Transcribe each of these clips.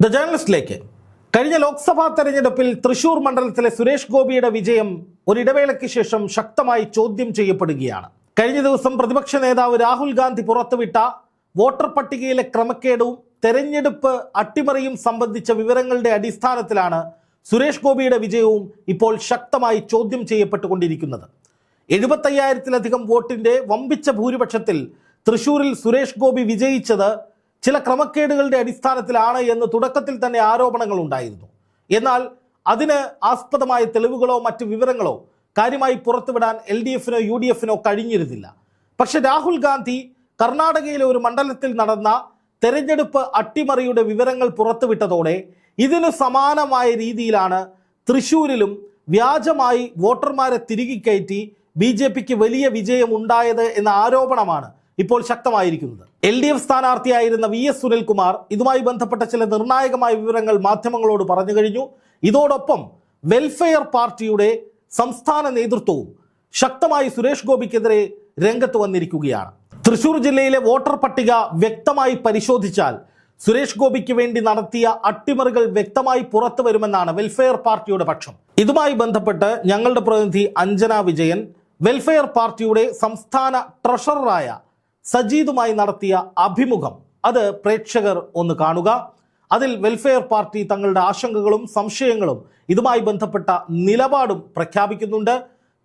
The ജേർണലിസ്റ്റിലേക്ക് കഴിഞ്ഞ ലോക്സഭാ തെരഞ്ഞെടുപ്പിൽ തൃശൂർ മണ്ഡലത്തിലെ സുരേഷ് ഗോപിയുടെ വിജയം ഒരിടവേളയ്ക്ക് ശേഷം ശക്തമായി ചോദ്യം ചെയ്യപ്പെടുകയാണ്. കഴിഞ്ഞ ദിവസം പ്രതിപക്ഷ നേതാവ് രാഹുൽ ഗാന്ധി പുറത്തുവിട്ട വോട്ടർ പട്ടികയിലെ ക്രമക്കേടും തെരഞ്ഞെടുപ്പ് അട്ടിമറിയും സംബന്ധിച്ച വിവരങ്ങളുടെ അടിസ്ഥാനത്തിലാണ് സുരേഷ് ഗോപിയുടെ വിജയവും ഇപ്പോൾ ശക്തമായി ചോദ്യം ചെയ്യപ്പെട്ടുകൊണ്ടിരിക്കുന്നത്. എഴുപത്തയ്യായിരത്തിലധികം വോട്ടിന്റെ വമ്പിച്ച ഭൂരിപക്ഷത്തിൽ തൃശൂരിൽ സുരേഷ് ഗോപി വിജയിച്ചത് ചില ക്രമക്കേടുകളുടെ അടിസ്ഥാനത്തിലാണ് എന്ന് തുടക്കത്തിൽ തന്നെ ആരോപണങ്ങൾ ഉണ്ടായിരുന്നു. എന്നാൽ അതിന് ആസ്പദമായ തെളിവുകളോ മറ്റ് വിവരങ്ങളോ കാര്യമായി പുറത്തുവിടാൻ എൽ ഡി എഫിനോ യു ഡി എഫിനോ കഴിഞ്ഞിരുന്നില്ല. പക്ഷെ രാഹുൽ ഗാന്ധി കർണാടകയിലെ ഒരു മണ്ഡലത്തിൽ നടന്ന തെരഞ്ഞെടുപ്പ് അട്ടിമറിയുടെ വിവരങ്ങൾ പുറത്തുവിട്ടതോടെ ഇതിന് സമാനമായ രീതിയിലാണ് തൃശൂരിലും വ്യാജമായി വോട്ടർമാരെ തിരികെ കയറ്റി ബി വലിയ വിജയം ഉണ്ടായത് എന്ന ആരോപണമാണ് ഇപ്പോൾ ശക്തമായിരിക്കുന്നത്. എൽ ഡി എഫ് സ്ഥാനാർത്ഥിയായിരുന്ന വി എസ് സുനിൽകുമാർ ഇതുമായി ബന്ധപ്പെട്ട ചില നിർണായകമായ വിവരങ്ങൾ മാധ്യമങ്ങളോട് പറഞ്ഞു കഴിഞ്ഞു. ഇതോടൊപ്പം വെൽഫെയർ പാർട്ടിയുടെ സംസ്ഥാന നേതൃത്വവും ശക്തമായി സുരേഷ് ഗോപിക്കെതിരെ രംഗത്ത് വന്നിരിക്കുകയാണ്. തൃശൂർ ജില്ലയിലെ വോട്ടർ പട്ടിക വ്യക്തമായി പരിശോധിച്ചാൽ സുരേഷ് ഗോപിക്ക് വേണ്ടി നടത്തിയ അട്ടിമറികൾ വ്യക്തമായി പുറത്തു വരുമെന്നാണ് വെൽഫെയർ പാർട്ടിയുടെ പക്ഷം. ഇതുമായി ബന്ധപ്പെട്ട് ഞങ്ങളുടെ പ്രതിനിധി അഞ്ജന വിജയൻ വെൽഫെയർ പാർട്ടിയുടെ സംസ്ഥാന ട്രഷററായ സജീദുമായി നടത്തിയ അഭിമുഖം. അത് പ്രേക്ഷകർ ഒന്ന് കാണുക. അതിൽ വെൽഫെയർ പാർട്ടി തങ്ങളുടെ ആശങ്കകളും സംശയങ്ങളും ഇതുമായി ബന്ധപ്പെട്ട നിലപാടും പ്രഖ്യാപിക്കുന്നുണ്ട്.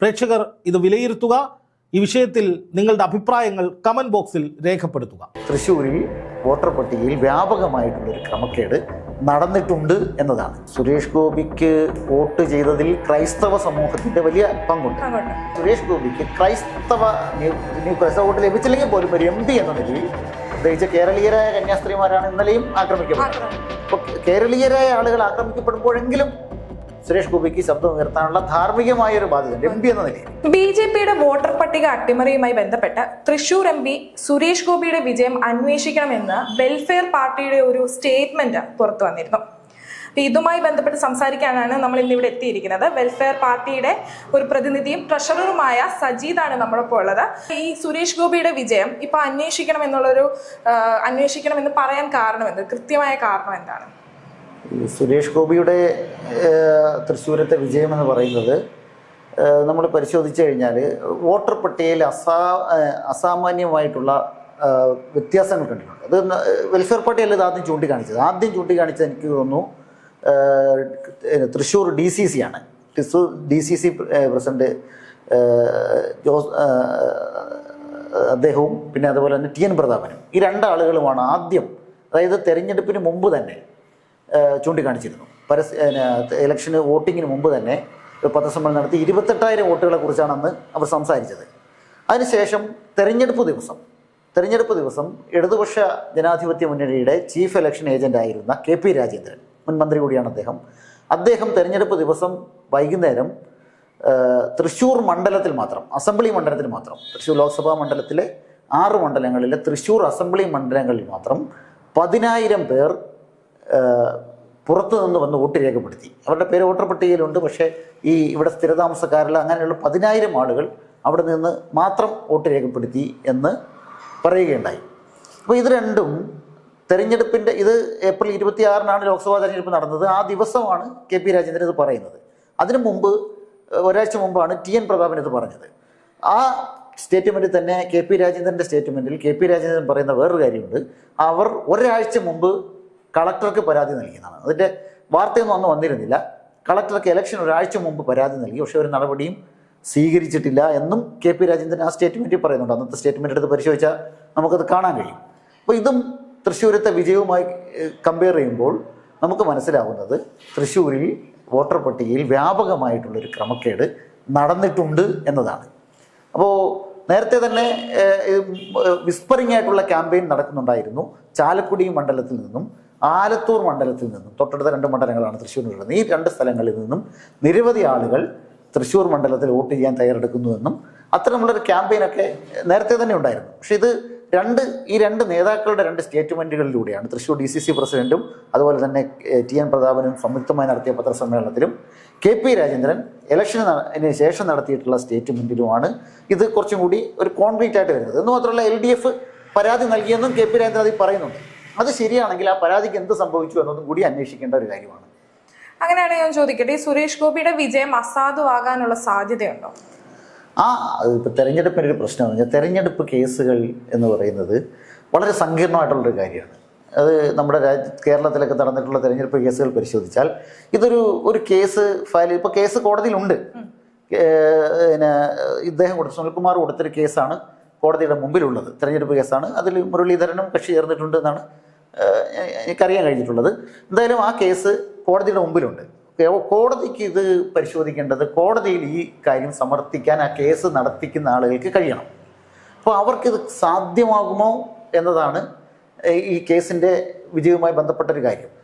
പ്രേക്ഷകർ ഇത് വിലയിരുത്തുക. ഈ വിഷയത്തിൽ നിങ്ങളുടെ അഭിപ്രായങ്ങൾ കമന്റ് ബോക്സിൽ രേഖപ്പെടുത്തുക. തൃശ്ശൂരിൽ വോട്ടർ പട്ടികയിൽ വ്യാപകമായിട്ടുള്ളൊരു ക്രമക്കേട് നടന്നിട്ടുണ്ട് എന്നതാണ്. സുരേഷ് ഗോപിക്ക് വോട്ട് ചെയ്തതിൽ ക്രൈസ്തവ സമൂഹത്തിന്റെ വലിയ പങ്കുണ്ട്. സുരേഷ് ഗോപിക്ക് ക്രൈസ്തവ ക്രൈസ്തവ വോട്ട് ലഭിച്ചില്ലെങ്കിൽ പോലും ഒരു എം പി എന്ന നിലയിൽ പ്രത്യേകിച്ച് കേരളീയരായ കന്യാസ്ത്രീമാരാണ് ഇന്നലെയും ആക്രമിക്കപ്പെട്ടത് അപ്പോൾ കേരളീയരായ ആളുകൾ ആക്രമിക്കപ്പെടുമ്പോഴെങ്കിലും സുരേഷ് ഗോപിക്ക് ശബ്ദം ഉയർത്താനുള്ള ധാർമ്മികമായ ഒരു ബാധ്യത എം പി എന്ന നിലയിൽ. ബി ജെ പിയുടെ വോട്ടർ പട്ടിക അട്ടിമറിയുമായി ബന്ധപ്പെട്ട് തൃശൂർ എം പി സുരേഷ് ഗോപിയുടെ വിജയം അന്വേഷിക്കണമെന്ന് വെൽഫെയർ പാർട്ടിയുടെ ഒരു സ്റ്റേറ്റ്മെന്റ് പുറത്തു വന്നിരുന്നു. അപ്പൊ ഇതുമായി ബന്ധപ്പെട്ട് സംസാരിക്കാനാണ് നമ്മൾ ഇന്ന് ഇവിടെ എത്തിയിരിക്കുന്നത്. വെൽഫെയർ പാർട്ടിയുടെ ഒരു പ്രതിനിധിയും ട്രഷററുമായ സജീദാണ് നമ്മളിപ്പോൾ ഉള്ളത്. ഈ സുരേഷ് ഗോപിയുടെ വിജയം ഇപ്പൊ അന്വേഷിക്കണം എന്നുള്ളൊരു അന്വേഷിക്കണം എന്ന് പറയാൻ കാരണം എന്ത്? കൃത്യമായ കാരണം എന്താണ്? ഈ സുരേഷ് ഗോപിയുടെ തൃശ്ശൂരത്തെ വിജയം എന്ന് പറയുന്നത് നമ്മൾ പരിശോധിച്ചു കഴിഞ്ഞാൽ വോട്ടർ പട്ടികയിൽ അസാ അസാമാന്യമായിട്ടുള്ള വ്യത്യാസങ്ങൾ കണ്ടിട്ടുണ്ട്. അത് വെൽഫെയർ പാർട്ടിയല്ല ഇത് ആദ്യം ചൂണ്ടിക്കാണിച്ചത്? ആദ്യം ചൂണ്ടിക്കാണിച്ചത് എനിക്ക് തോന്നുന്നു തൃശ്ശൂർ ഡി സി സി ആണ്. Thrissur D C C president Jose അദ്ദേഹവും പിന്നെ അതുപോലെ തന്നെ ടി എൻ പ്രതാപനും. ഈ രണ്ടാളുകളുമാണ് ആദ്യം അതായത് തെരഞ്ഞെടുപ്പിന് മുമ്പ് തന്നെ ചൂണ്ടിക്കാണിച്ചിരുന്നു. പരസ്യ ഇലക്ഷന് വോട്ടിങ്ങിന് മുമ്പ് തന്നെ പത്രസമ്മേളനം നടത്തി ഇരുപത്തെട്ടായിരം വോട്ടുകളെ കുറിച്ചാണ് അന്ന് അവർ സംസാരിച്ചത്. അതിനുശേഷം തെരഞ്ഞെടുപ്പ് ദിവസം തെരഞ്ഞെടുപ്പ് ദിവസം ഇടതുപക്ഷ ജനാധിപത്യ മുന്നണിയുടെ ചീഫ് ഇലക്ഷൻ ഏജന്റ് ആയിരുന്ന കെ പി രാജേന്ദ്രൻ മുൻ മന്ത്രി കൂടിയാണ് അദ്ദേഹം. അദ്ദേഹം തെരഞ്ഞെടുപ്പ് ദിവസം വൈകുന്നേരം തൃശ്ശൂർ മണ്ഡലത്തിൽ മാത്രം അസംബ്ലി മണ്ഡലത്തിൽ മാത്രം തൃശ്ശൂർ ലോക്സഭാ മണ്ഡലത്തിലെ ആറ് മണ്ഡലങ്ങളിലെ തൃശ്ശൂർ അസംബ്ലി മണ്ഡലങ്ങളിൽ മാത്രം പതിനായിരം പേർ പുറത്തു നിന്ന് വന്ന് വോട്ട് രേഖപ്പെടുത്തി. അവരുടെ പേര് വോട്ടർ പട്ടികയിലുണ്ട്. പക്ഷേ ഈ ഇവിടെ സ്ഥിരതാമസക്കാരിൽ അങ്ങനെയുള്ള പതിനായിരം ആളുകൾ അവിടെ നിന്ന് മാത്രം വോട്ട് രേഖപ്പെടുത്തി എന്ന് പറയുകയുണ്ടായി. അപ്പോൾ ഇത് രണ്ടും തെരഞ്ഞെടുപ്പിന്റെ ഇത് ഏപ്രിൽ ഇരുപത്തിയാറിനാണ് ലോക്സഭാ തെരഞ്ഞെടുപ്പ് നടന്നത്. ആ ദിവസമാണ് കെ പി രാജേന്ദ്രൻ ഇത് പറയുന്നത്. അതിനു മുമ്പ് ഒരാഴ്ച മുമ്പാണ് ടി എൻ പ്രതാപൻ ഇത് പറഞ്ഞത്. ആ സ്റ്റേറ്റ്മെന്റിൽ തന്നെ കെ പി രാജേന്ദ്രന്റെ സ്റ്റേറ്റ്മെന്റിൽ കെ പി രാജേന്ദ്രൻ പറയുന്ന വേറൊരു കാര്യമുണ്ട്. അവർ ഒരാഴ്ച മുമ്പ് കളക്ടർക്ക് പരാതി നൽകിയതാണ് അതിന്റെ വാർത്തയൊന്നും അന്ന് വന്നിരുന്നില്ല. കളക്ടർക്ക് ഇലക്ഷൻ ഒരാഴ്ച മുമ്പ് പരാതി നൽകി. പക്ഷേ ഒരു നടപടിയും സ്വീകരിച്ചിട്ടില്ല എന്നും കെ പി രാജേന്ദ്രൻ ആ സ്റ്റേറ്റ്മെന്റിൽ പറയുന്നുണ്ട്. അന്നത്തെ സ്റ്റേറ്റ്മെന്റ് എടുത്ത് പരിശോധിച്ചാൽ നമുക്കത് കാണാൻ കഴിയും. അപ്പോൾ ഇതും തൃശ്ശൂരത്തെ വിജയവുമായി കമ്പയർ ചെയ്യുമ്പോൾ നമുക്ക് മനസ്സിലാവുന്നത് തൃശ്ശൂരിൽ വോട്ടർ പട്ടികയിൽ വ്യാപകമായിട്ടുള്ളൊരു ക്രമക്കേട് നടന്നിട്ടുണ്ട് എന്നതാണ്. അപ്പോൾ നേരത്തെ തന്നെ വിസ്പറിംഗ് ആയിട്ടുള്ള ക്യാമ്പയിൻ നടക്കുന്നുണ്ടായിരുന്നു. ചാലക്കുടി മണ്ഡലത്തിൽ നിന്നും ആലത്തൂർ മണ്ഡലത്തിൽ നിന്നും തൊട്ടടുത്ത രണ്ട് മണ്ഡലങ്ങളാണ് തൃശ്ശൂരിലുള്ളത്. ഈ രണ്ട് സ്ഥലങ്ങളിൽ നിന്നും നിരവധി ആളുകൾ തൃശ്ശൂർ മണ്ഡലത്തിൽ വോട്ട് ചെയ്യാൻ തയ്യാറെടുക്കുന്നുവെന്നും അത്തരമുള്ളൊരു ക്യാമ്പയിനൊക്കെ നേരത്തെ തന്നെ ഉണ്ടായിരുന്നു. പക്ഷേ ഇത് രണ്ട് ഈ രണ്ട് നേതാക്കളുടെ രണ്ട് സ്റ്റേറ്റ്മെന്റുകളിലൂടെയാണ് തൃശ്ശൂർ ഡി സി സി പ്രസിഡന്റും അതുപോലെ തന്നെ ടി എൻ പ്രതാപനും സംയുക്തമായി നടത്തിയ പത്രസമ്മേളനത്തിലും കെ പി രാജേന്ദ്രൻ ഇലക്ഷന് ശേഷം നടത്തിയിട്ടുള്ള സ്റ്റേറ്റ്മെന്റിലുമാണ് ഇത് കുറച്ചും കൂടി ഒരു കോൺക്രീറ്റ് ആയിട്ട് വരുന്നത്. എന്ന് മാത്രമല്ല എൽ ഡി എഫ് പരാതി നൽകിയെന്നും കെ പി രാജേന്ദ്രൻ അതിൽ പറയുന്നുണ്ട്. അത് ശരിയാണെങ്കിൽ ആ പരാതിക്ക് എന്ത് സംഭവിച്ചു എന്നതും കൂടി അന്വേഷിക്കേണ്ട ഒരു കാര്യമാണ്. അങ്ങനെയാണ് ഞാൻ ചോദിക്കട്ടെ ഈ സുരേഷ് ഗോപിയുടെ വിജയം അസാധുവാകാനുള്ള സാധ്യതയുണ്ടോ? ആ ഇപ്പോൾ തെരഞ്ഞെടുപ്പിന്റെ ഒരു പ്രശ്നം എന്ന് തെരഞ്ഞെടുപ്പ് കേസുകൾ എന്ന് പറയുന്നത് വളരെ സങ്കീർണമായിട്ടുള്ളൊരു കാര്യമാണ്. അത് നമ്മുടെ രാജ്യ കേരളത്തിലൊക്കെ നടന്നിട്ടുള്ള തെരഞ്ഞെടുപ്പ് കേസുകൾ പരിശോധിച്ചാൽ ഇതൊരു ഒരു കേസ് ഫയൽ ഇപ്പോൾ കേസ് കോടതിയിലുണ്ട്. പിന്നെ ഇദ്ദേഹം കൊടുത്ത സുനിൽകുമാർ കൊടുത്തൊരു കേസാണ്. കോടതിയുടെ മുമ്പിലുള്ളത്. തെരഞ്ഞെടുപ്പ് കേസാണ്. അതിൽ മുരളീധരനും കക്ഷി ചേർന്നിട്ടുണ്ട് എന്നാണ് എനിക്കറിയാൻ കഴിഞ്ഞിട്ടുള്ളത്. എന്തായാലും ആ കേസ് കോടതിയുടെ മുമ്പിലുണ്ട്. കോടതിക്ക് ഇത് പരിശോധിക്കേണ്ടത് കോടതിയിൽ ഈ കാര്യം സമർത്ഥിക്കാൻ ആ കേസ് നടത്തിക്കുന്ന ആളുകൾക്ക് കഴിയണം. അപ്പോൾ അവർക്കിത് സാധ്യമാകുമോ എന്നതാണ് ഈ- കേസിന്റെ വിജയവുമായി ബന്ധപ്പെട്ടൊരു കാര്യം.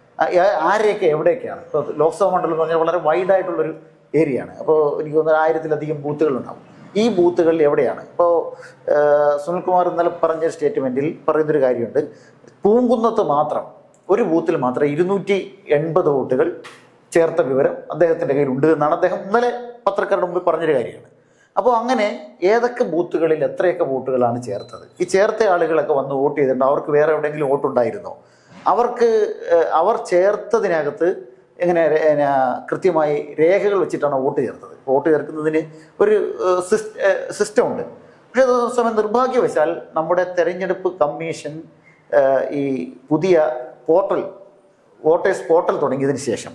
ആരെയൊക്കെ എവിടെയൊക്കെയാണ്? ഇപ്പോൾ ലോക്സഭാ മണ്ഡലം എന്ന് പറഞ്ഞാൽ വളരെ വൈഡായിട്ടുള്ളൊരു ഏരിയയാണ്. അപ്പോൾ എനിക്ക് തോന്നുന്നത് ആയിരത്തിലധികം ബൂത്തുകളുണ്ടാവും. ഈ ബൂത്തുകളിൽ എവിടെയാണ്? ഇപ്പോൾ സുനിൽകുമാർ ഇന്നലെ പറഞ്ഞ സ്റ്റേറ്റ്മെന്റിൽ പറയുന്നൊരു കാര്യമുണ്ട്. പൂങ്കുന്നത്ത് മാത്രം ഒരു ബൂത്തിൽ മാത്രം ഇരുന്നൂറ്റി എൺപത് വോട്ടുകൾ ചേർത്ത വിവരം അദ്ദേഹത്തിന്റെ കയ്യിലുണ്ട് എന്നാണ് അദ്ദേഹം ഇന്നലെ പത്രക്കാരുടെ മുമ്പിൽ പറഞ്ഞൊരു കാര്യമാണ്. അപ്പോൾ അങ്ങനെ ഏതൊക്കെ ബൂത്തുകളിൽ എത്രയൊക്കെ വോട്ടുകളാണ് ചേർത്തത്? ഈ ചേർത്ത ആളുകളൊക്കെ വന്ന് വോട്ട് ചെയ്തിട്ടുണ്ട്. അവർക്ക് വേറെ എവിടെയെങ്കിലും വോട്ടുണ്ടായിരുന്നോ? അവർക്ക് അവർ ചേർത്തതിനകത്ത് എങ്ങനെ കൃത്യമായി രേഖകൾ വെച്ചിട്ടാണ് വോട്ട് ചേർത്തത്? വോട്ട് ചേർക്കുന്നതിന് ഒരു സിസ്റ്റം ഉണ്ട്. പക്ഷേ അതേസമയം നിർഭാഗ്യവശാൽ നമ്മുടെ തെരഞ്ഞെടുപ്പ് കമ്മീഷൻ ഈ പുതിയ പോർട്ടൽ വോട്ടേഴ്സ് പോർട്ടൽ തുടങ്ങിയതിന് ശേഷം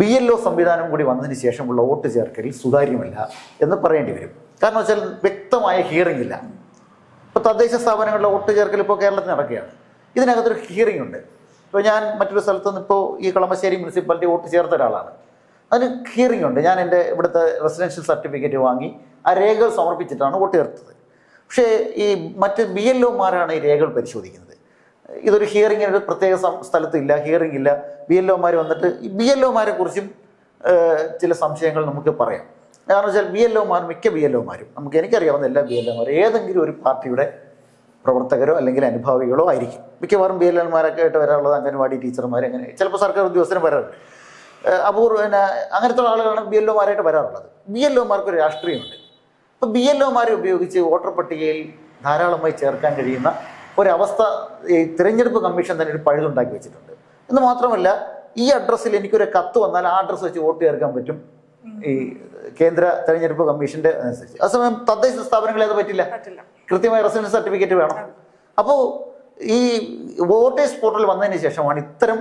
ബി എൽ ഒ സംവിധാനം കൂടി വന്നതിന് ശേഷമുള്ള വോട്ട് ചേർക്കലിൽ സുതാര്യമല്ല എന്ന് പറയേണ്ടി വരും. കാരണം വെച്ചാൽ വ്യക്തമായ ഹിയറിംഗ് ഇല്ല. ഇപ്പോൾ തദ്ദേശ സ്ഥാപനങ്ങളിലെ വോട്ട് ചേർക്കൽ ഇപ്പോൾ കേരളത്തിൽ നടക്കുകയാണ്. ഇതിനകത്തൊരു ഹിയറിംഗ് ഉണ്ട്. ഇപ്പോൾ ഞാൻ മറ്റൊരു സ്ഥലത്ത് നിന്ന് ഇപ്പോൾ ഈ കളമശ്ശേരി മുനിസിപ്പാലിറ്റി വോട്ട് ചേർത്ത ഒരാളാണ്. അതിന് ഹിയറിംഗ് ഉണ്ട്. ഞാൻ എന്റെ ഇവിടുത്തെ റെസിഡൻഷ്യൽ സർട്ടിഫിക്കറ്റ് വാങ്ങി ആ രേഖകൾ സമർപ്പിച്ചിട്ടാണ് വോട്ട് ചേർത്തത് പക്ഷേ ഈ മറ്റ് ബി എൽ ഒമാരാണ് ഈ രേഖകൾ പരിശോധിക്കുന്നത്. ഇതൊരു ഹിയറിങ്ങിന് ഒരു പ്രത്യേക സ്ഥലത്തില്ല ഹിയറിംഗ് ഇല്ല. ബി എൽ ഒമാർ വന്നിട്ട് ഈ ബി എൽ ഒമാരെ കുറിച്ചും ചില സംശയങ്ങൾ നമുക്ക് പറയാം. കാരണം വെച്ചാൽ ബി എൽ ഒമാർ മിക്ക ബി എൽ ഒമാരും നമുക്ക് എനിക്കറിയാവുന്ന എല്ലാ ബി എൽ ഒമാരും ഏതെങ്കിലും ഒരു പാർട്ടിയുടെ പ്രവർത്തകരോ അല്ലെങ്കിൽ അനുഭാവികളോ ആയിരിക്കും. മിക്കവാറും ബി എൽ എൽമാരൊക്കെ ആയിട്ട് വരാറുള്ളത് അംഗൻവാടി ടീച്ചർമാർ അങ്ങനെ. ചിലപ്പോൾ സർക്കാർ ഉദ്യോഗസ്ഥരും വരാറുണ്ട്. അപൂർവ പിന്നെ അങ്ങനത്തെ ആളുകളാണ് ബി എൽ ഒമാരായിട്ട് വരാറുള്ളത്. ബി എൽ ഒമാർക്ക് ഒരു രാഷ്ട്രീയമുണ്ട്. അപ്പോൾ ബി എൽ ഒമാരെ ഉപയോഗിച്ച് വോട്ടർ പട്ടികയിൽ ധാരാളമായി ചേർക്കാൻ കഴിയുന്ന ഒരവസ്ഥ ഈ തിരഞ്ഞെടുപ്പ് കമ്മീഷൻ തന്നെ ഒരു പഴുതുണ്ടാക്കി വെച്ചിട്ടുണ്ട്. എന്ന് മാത്രമല്ല ഈ അഡ്രസ്സിൽ എനിക്കൊരു കത്ത് വന്നാൽ ആ അഡ്രസ്സ് വെച്ച് വോട്ട് ചേർക്കാൻ പറ്റും ഈ കേന്ദ്ര തെരഞ്ഞെടുപ്പ് കമ്മീഷന്റെ അനുസരിച്ച്. അതേസമയം തദ്ദേശ സ്ഥാപനങ്ങളെ അത് പറ്റില്ല. കൃത്യമായ റെസിഡൻസ് സർട്ടിഫിക്കറ്റ് വേണം. അപ്പോൾ ഈ വോട്ടേഴ്സ് പോർട്ടൽ വന്നതിന് ശേഷമാണ് ഇത്തരം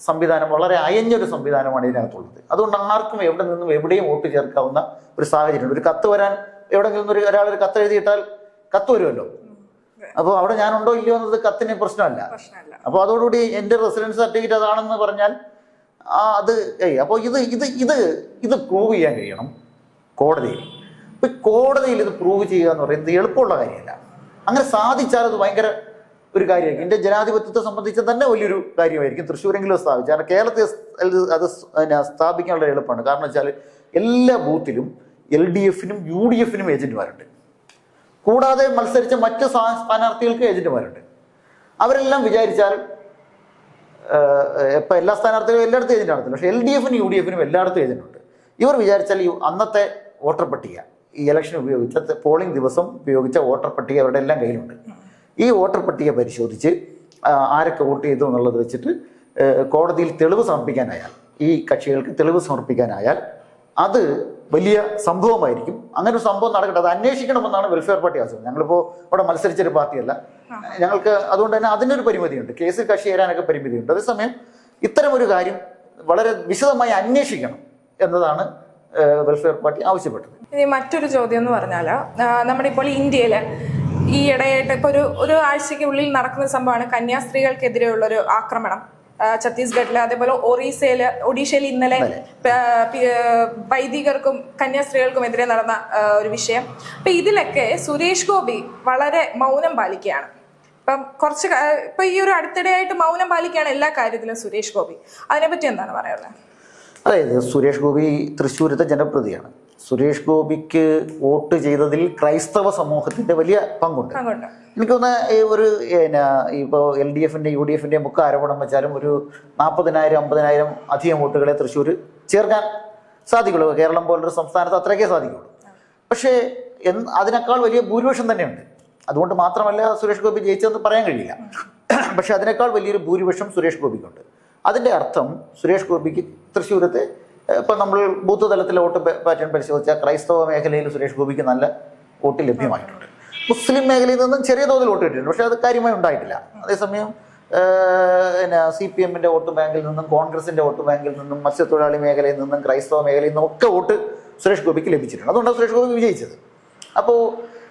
സംവിധാനം വളരെ അയഞ്ഞൊരു സംവിധാനമാണ് ഇതിനകത്തുള്ളത്. അതുകൊണ്ട് ആർക്കും എവിടെ നിന്നും എവിടെയും വോട്ട് ചേർക്കാവുന്ന ഒരു സാഹചര്യം ഒരു കത്ത് വരാൻ എവിടെങ്കിലും ഒരു ഒരാൾ ഒരു കത്ത് എഴുതിയിട്ടാൽ കത്ത് വരുമല്ലോ? അപ്പോൾ അവിടെ ഞാനുണ്ടോ ഇല്ലയോ എന്നത് കത്തിന് പ്രശ്നമല്ല. അപ്പോൾ അതോടുകൂടി എന്റെ റെസിഡൻസ് സർട്ടിഫിക്കറ്റ് അതാണെന്ന് പറഞ്ഞാൽ ആ അത് അപ്പോൾ ഇത് ഇത് ഇത് ഇത് പ്രൂവ് ചെയ്യാൻ കഴിയണം. കോടതിയിൽ. ഇപ്പം കോടതിയിൽ ഇത് പ്രൂവ് ചെയ്യുക എന്ന് പറയുന്നത് എളുപ്പമുള്ള കാര്യമല്ല. അങ്ങനെ സാധിച്ചാൽ അത് ഭയങ്കര ഒരു കാര്യമായിരിക്കും. എന്റെ ജനാധിപത്യത്തെ സംബന്ധിച്ച് തന്നെ വലിയൊരു കാര്യമായിരിക്കും തൃശ്ശൂരെങ്കിലും സ്ഥാപിച്ചു കാരണം കേരളത്തിൽ അത് സ്ഥാപിക്കാനുള്ള എളുപ്പമാണ്. കാരണം വെച്ചാൽ എല്ലാ ബൂത്തിലും എൽ ഡി എഫിനും യു ഡി എഫിനും ഏജന്റുമാരുണ്ട്. കൂടാതെ മത്സരിച്ച മറ്റ് സ്ഥാ- സ്ഥാനാർത്ഥികൾക്ക് ഏജന്റുമാരുണ്ട്. അവരെല്ലാം വിചാരിച്ചാൽ ഇപ്പം എല്ലാ സ്ഥാനാർത്ഥികളും എല്ലായിടത്തും ഏജന്റ് നടത്തില്ല പക്ഷേ എൽ ഡി എഫിനും യു ഡി എഫിനും എല്ലായിടത്തും ഏജന്റ് ഉണ്ട്. ഇവർ വിചാരിച്ചാൽ ഈ അന്നത്തെ വോട്ടർ പട്ടിക ഈ ഇലക്ഷൻ ഉപയോഗിച്ച പോളിംഗ് ദിവസം ഉപയോഗിച്ച വോട്ടർ പട്ടിക അവരുടെ എല്ലാം കയ്യിലുണ്ട്. ഈ വോട്ടർ പട്ടിക പരിശോധിച്ച് ആരൊക്കെ വോട്ട് ചെയ്തു എന്നുള്ളത് വെച്ചിട്ട് കോടതിയിൽ തെളിവ് സമർപ്പിക്കാനായാൽ ഈ കക്ഷികൾക്ക് തെളിവ് സമർപ്പിക്കാനായാൽ അത് വലിയ സംഭവമായിരിക്കും. അങ്ങനെ ഒരു സംഭവം നടക്കട്ടെ അത് അന്വേഷിക്കണമെന്നാണ് വെൽഫെയർ പാർട്ടി ആവശ്യം. ഞങ്ങളിപ്പോൾ ഇവിടെ മത്സരിച്ചൊരു പാർട്ടിയല്ല. ഞങ്ങൾക്ക് അതുകൊണ്ട് തന്നെ അതിനൊരു പരിമിതിയുണ്ട്. കേസ് കക്ഷി ചേരാനൊക്കെ പരിമിതിയുണ്ട്. അതേസമയം ഇത്തരം ഒരു കാര്യം വളരെ വിശദമായി അന്വേഷിക്കണം എന്നതാണ് വെൽഫെയർ പാർട്ടി ആവശ്യപ്പെട്ടത്. ഇനി മറ്റൊരു ചോദ്യം എന്ന് പറഞ്ഞാൽ നമ്മുടെ ഇപ്പോൾ ഇന്ത്യയിൽ ഈ ഇടയായിട്ട് ഇപ്പോൾ ഒരു ഒരു ആഴ്ചയ്ക്ക് ഉള്ളിൽ നടക്കുന്ന സംഭവമാണ് കന്യാസ്ത്രീകൾക്കെതിരെയുള്ള ഒരു ആക്രമണം ഛത്തീസ്ഗഡിലെ ഛത്തീസ്ഗഡിൽ അതേപോലെ ഒറീസയിൽ ഒഡീഷയിൽ ഇന്നലെ വൈദികർക്കും കന്യാസ്ത്രീകൾക്കും എതിരെ നടന്ന ഒരു വിഷയം. അപ്പൊ ഇതിലൊക്കെ സുരേഷ് ഗോപി വളരെ മൗനം പാലിക്കുകയാണ്. ഇപ്പം കുറച്ച് ഇപ്പൊ ഈ ഒരു അടുത്തിടെയായിട്ട് മൗനം പാലിക്കുകയാണ് എല്ലാ കാര്യത്തിലും സുരേഷ് ഗോപി. അതിനെപ്പറ്റി എന്താണ് പറയുന്നത് അതായത് സുരേഷ് ഗോപി തൃശ്ശൂരത്തെ ജനപ്രതിയാണ്. സുരേഷ് ഗോപിക്ക് വോട്ട് ചെയ്തതിൽ ക്രൈസ്തവ സമൂഹത്തിന്റെ വലിയ പങ്കുണ്ട്. എനിക്ക് തോന്നുന്ന ഒരു ഇപ്പോൾ എൽ ഡി എഫിന്റെ യു ഡി എഫിന്റെ ഒക്കെ ആരോപണം വെച്ചാലും ഒരു നാൽപ്പതിനായിരം അമ്പതിനായിരം അധികം വോട്ടുകളെ തൃശ്ശൂർ ചേർക്കാൻ സാധിക്കുള്ളൂ. കേരളം പോലൊരു സംസ്ഥാനത്ത് അത്രയ്ക്കേ സാധിക്കുള്ളൂ. പക്ഷേ എൻ അതിനേക്കാൾ വലിയ ഭൂരിപക്ഷം തന്നെയുണ്ട്. അതുകൊണ്ട് മാത്രമല്ല സുരേഷ് ഗോപി ജയിച്ചതെന്ന് പറയാൻ കഴിയില്ല. പക്ഷെ അതിനേക്കാൾ വലിയൊരു ഭൂരിപക്ഷം സുരേഷ് ഗോപിക്കുണ്ട്. അതിന്റെ അർത്ഥം സുരേഷ് ഗോപിക്ക് തൃശ്ശൂരത്തെ ഇപ്പം നമ്മൾ ബൂത്ത് തലത്തിലെ വോട്ട് പാറ്റേൺ പരിശോധിച്ചാൽ ക്രൈസ്തവ മേഖലയിൽ സുരേഷ് ഗോപിക്ക് നല്ല വോട്ട് ലഭ്യമായിട്ടുണ്ട്. മുസ്ലിം മേഖലയിൽ നിന്നും ചെറിയ തോതിൽ വോട്ട് കിട്ടിയിട്ടുണ്ട്. പക്ഷേ അത് കാര്യമായി ഉണ്ടായിട്ടില്ല. അതേസമയം പിന്നെ സി പി എമ്മിന്റെ വോട്ട് ബാങ്കിൽ നിന്നും കോൺഗ്രസിന്റെ വോട്ട് ബാങ്കിൽ നിന്നും മത്സ്യത്തൊഴിലാളി മേഖലയിൽ നിന്നും ക്രൈസ്തവ മേഖലയിൽ നിന്നും ഒക്കെ വോട്ട് സുരേഷ് ഗോപിക്ക് ലഭിച്ചിട്ടുണ്ട്. അതുകൊണ്ടാണ് സുരേഷ് ഗോപി വിജയിച്ചത്. അപ്പോൾ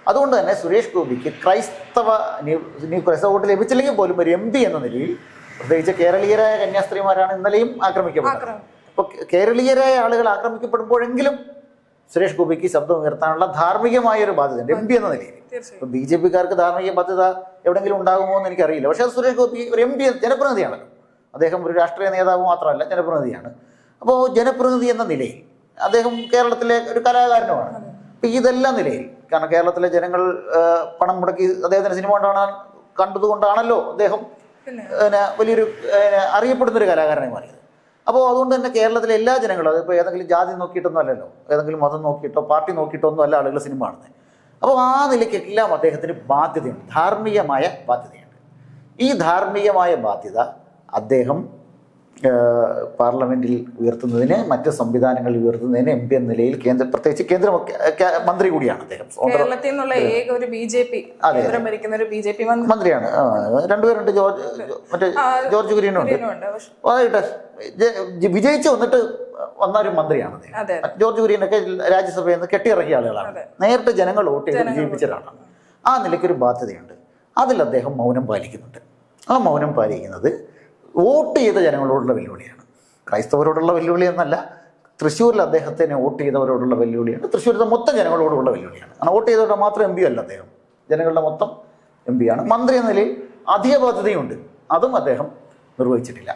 അതുകൊണ്ട് തന്നെ സുരേഷ് ഗോപിക്ക് ക്രൈസ്തവ ന്യൂ ക്രൈസ്തവ വോട്ട് ലഭിച്ചില്ലെങ്കിൽ പോലും ഒരു എം എന്ന നിലയിൽ പ്രത്യേകിച്ച് കേരളീയരായ കന്യാസ്ത്രീമാരാണ് ഇന്നലെയും ആക്രമിക്കപ്പെട്ടത്. അപ്പോൾ കേരളീയരായ ആളുകൾ ആക്രമിക്കപ്പെടുമ്പോഴെങ്കിലും സുരേഷ് ഗോപിക്ക് ശബ്ദം ഉയർത്താനുള്ള ധാർമ്മികമായ ഒരു ബാധ്യതയുണ്ട് എം പി എന്ന നിലയിൽ. ഇപ്പം ബി ജെ പിക്കാർക്ക് ധാർമ്മിക ബാധ്യത എവിടെയെങ്കിലും ഉണ്ടാകുമോ എന്ന് എനിക്കറിയില്ല. പക്ഷേ സുരേഷ് ഗോപി ഒരു എം പി ജനപ്രതിനിധിയാണല്ലോ അദ്ദേഹം ഒരു രാഷ്ട്രീയ നേതാവ് മാത്രമല്ല ജനപ്രതിനിധിയാണ്. അപ്പോൾ ജനപ്രതിനിധി എന്ന നിലയിൽ അദ്ദേഹം കേരളത്തിലെ ഒരു കലാകാരനുമാണ്. അപ്പം ഇതെല്ലാം നിലയിൽ കാരണം കേരളത്തിലെ ജനങ്ങൾ പണം മുടക്കി അദ്ദേഹത്തിന് സിനിമ കൊണ്ടാണ് കണ്ടതുകൊണ്ടാണല്ലോ അദ്ദേഹം വലിയൊരു അറിയപ്പെടുന്നൊരു അറിയപ്പെടുന്ന ഒരു കലാകാരനായി മാറിയത്. അപ്പോൾ അതുകൊണ്ട് തന്നെ കേരളത്തിലെ എല്ലാ ജനങ്ങളും അതിപ്പോൾ ഏതെങ്കിലും ജാതി നോക്കിയിട്ടൊന്നും അല്ലല്ലോ ഏതെങ്കിലും മതം നോക്കിയിട്ടോ പാർട്ടി നോക്കിയിട്ടോ ഒന്നും അല്ല ആളുകൾ സിനിമ കാണുന്നത്. അപ്പോൾ ആ നിലയ്ക്കെല്ലാം അദ്ദേഹത്തിന് ബാധ്യതയുണ്ട് ധാർമ്മികമായ ബാധ്യതയുണ്ട്. ഈ ധാർമ്മികമായ ബാധ്യത അദ്ദേഹം ഏഹ്, പാർലമെന്റിൽ ഉയർത്തുന്നതിന് മറ്റ് സംവിധാനങ്ങളിൽ ഉയർത്തുന്നതിന് എം പി എന്ന നിലയിൽ കേന്ദ്ര പ്രത്യേകിച്ച് കേന്ദ്ര മന്ത്രി കൂടിയാണ് അദ്ദേഹം. ഓണർ കേരളത്തിൽ നിന്നുള്ള ഏക ഒരു ബി ജെ പി. ഭരിക്കുന്ന ഒരു ബി ജെ പി മന്ത്രിയാണ്. രണ്ടുപേരുണ്ട്. ജോർജ് മറ്റേ ജോർജ് കുര്യനുണ്ട് ജ- വിജയിച്ച് വന്നിട്ട് വന്ന ഒരു മന്ത്രിയാണ് അദ്ദേഹം. ജോർജ് കുര്യനൊക്കെ രാജ്യസഭയിൽ നിന്ന് കെട്ടിയിറക്കിയ ആളുകളാണ്. നേരിട്ട് ജനങ്ങൾ വോട്ട് ചെയ്ത് വിജയിപ്പിച്ച ഒരാളാണ് ആ നിലയ്ക്കൊരു ബാധ്യതയുണ്ട്. അതിൽ അദ്ദേഹം മൗനം പാലിക്കുന്നുണ്ട്. ആ മൗനം പാലിക്കുന്നത് വോട്ട് ചെയ്ത ജനങ്ങളോടുള്ള വെല്ലുവിളിയാണ്. ക്രൈസ്തവരോടുള്ള വെല്ലുവിളി എന്നല്ല തൃശ്ശൂരിൽ അദ്ദേഹത്തിന് വോട്ട് ചെയ്തവരോടുള്ള വെല്ലുവിളിയാണ്. തൃശ്ശൂരിലെ മൊത്തം ജനങ്ങളോടുള്ള വെല്ലുവിളിയാണ്. കാരണം വോട്ട് ചെയ്തവരുടെ മാത്രം എം പി അല്ല അദ്ദേഹം. ജനങ്ങളുടെ മൊത്തം എം പിയാണ് മന്ത്രി എന്ന നിലയിൽ അധിക ബാധ്യതയുണ്ട്. അതും അദ്ദേഹം നിർവഹിച്ചിട്ടില്ല.